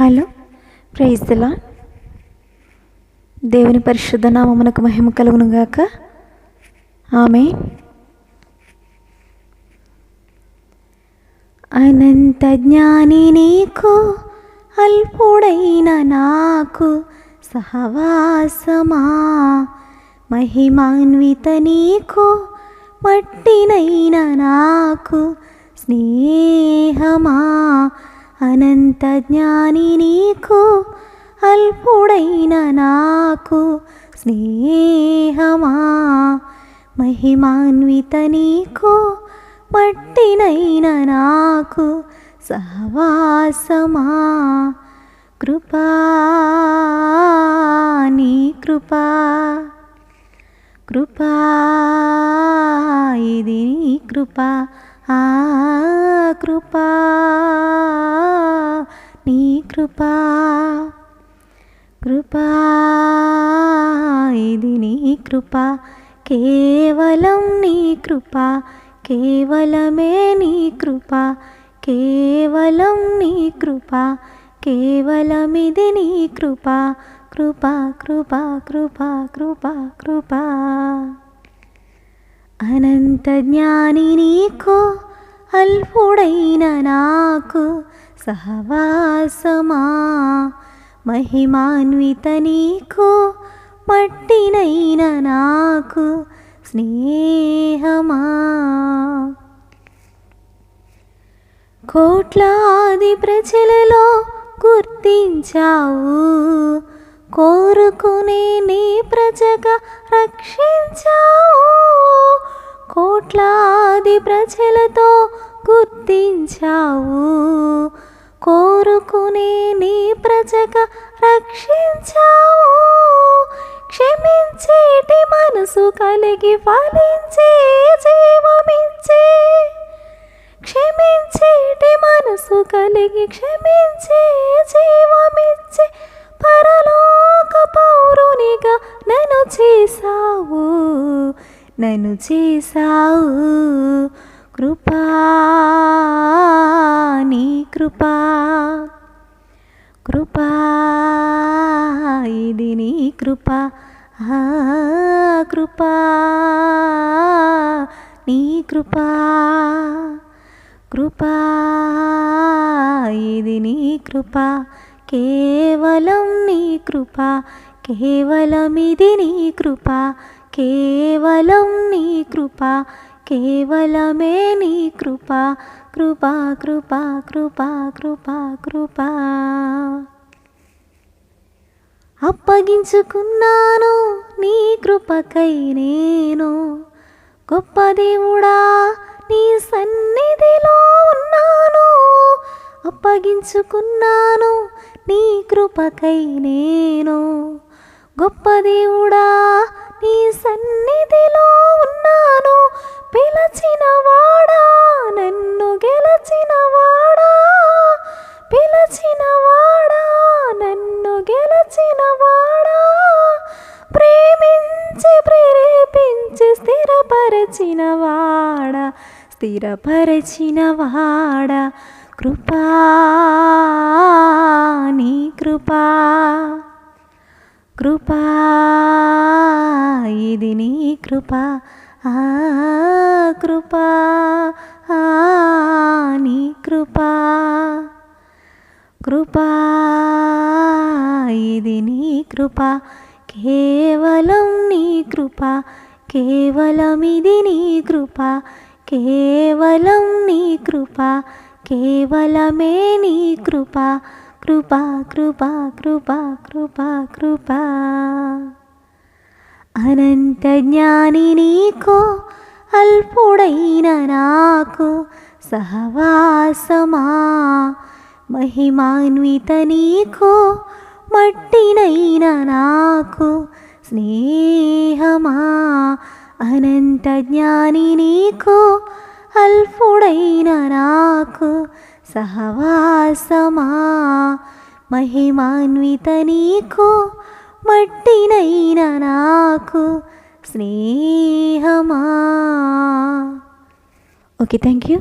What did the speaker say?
Hello ప్రైజ్లా దేవుని పరిశుద్ధ నామమునకు మహిమ కలుగును గాక ఆమె అనంత జ్ఞాని నీకు అల్పుడైన నాకు సహవాసమా? మహిమాన్విత నీకు మట్టినైన నాకు స్నేహమా? అనంత జ్ఞాని నీకు అల్పుడైన నాకు స్నేహమా? మహిమాన్విత నీకు మట్టినైన నాకు సహవాసమా? కృపా నీ కృపా. కృపా ఇది నీ కృపా ఆ కృపా నీ కృపా. కృపా ఇది నీ కృపా కేవలం నీ కృపా కేవలమే నీ కృపా కేవలం నీ కృపా కేవలమిది నీ కృపా. కృపా కృపా కృపా కృపా కృపా. అనంత జ్ఞాని నీకు అల్పుడైన నాకు సహవాసమా. మహిమాన్విత నీకు మట్టినైన నాకు స్నేహమా. కోట్లాది ప్రజలలో గుర్తించావు కోరుకునే నీ ప్రజగా రక్షించావు. కోట్లాది ప్రజలతో గుర్తించావు. కోరుకునే నీ ప్రజగా రక్షించావు. క్షమించేటి మనసు కలిగి ఫలించే జీవమించే క్షమించేటి మనసు కలిగి క్షమించే జీవమిచ్చే. పౌరునిగా నన్ను చేసావు నన్ను చేసావు కృపా నీ కృపా కృపా ఇది నీ కృపా కృపా నీ కృపా కృపా ఇది నీ కృపా కేవలం నీ కృపా కేవలమిది నీ కృప కేవలం నీ కృప కేవలమే నీ కృప కృప కృప కృప కృప కృప. అప్పగించుకున్నాను నీ కృపకై నేను. గొప్ప దేవుడా నీ సన్నిధిలో ఉన్నాను. అప్పగించుకున్నాను నీ కృపకై నేను. గొప్ప దేవుడా నీ సన్నిధిలో ఉన్నాను. పిలచిన వాడా నన్ను గెలచిన వాడా. పిలచిన వాడా నన్ను గెలచిన వాడా. ప్రేమించి ప్రేరేపించి స్థిరపరచిన వాడా. స్థిరపరచిన వాడా. కృపా నీ కృపా. కృపా ఇది నీ కృపా ఆ కృపా ఆ నీ కృపా. కృపా ఇది నీ కృపా కేవలం నీ కృపా కేవలం ఇది నీ కృపా కేవలం నీ కృపా కేవలమే నీ కృపా. కృపా కృపా కృపా కృపా కృపా. అనంత జ్ఞాని నీకు అల్పుడైన నాకు సహవాసమా? మహిమాన్విత నీకు మట్టినైన నాకు స్నేహమా? అనంత జ్ఞాని నీకు అల్పుడైన నాకు సహవాసమా? మహిమాన్విత నీకు మట్టినైన నాకు స్నేహమా? Okay thank you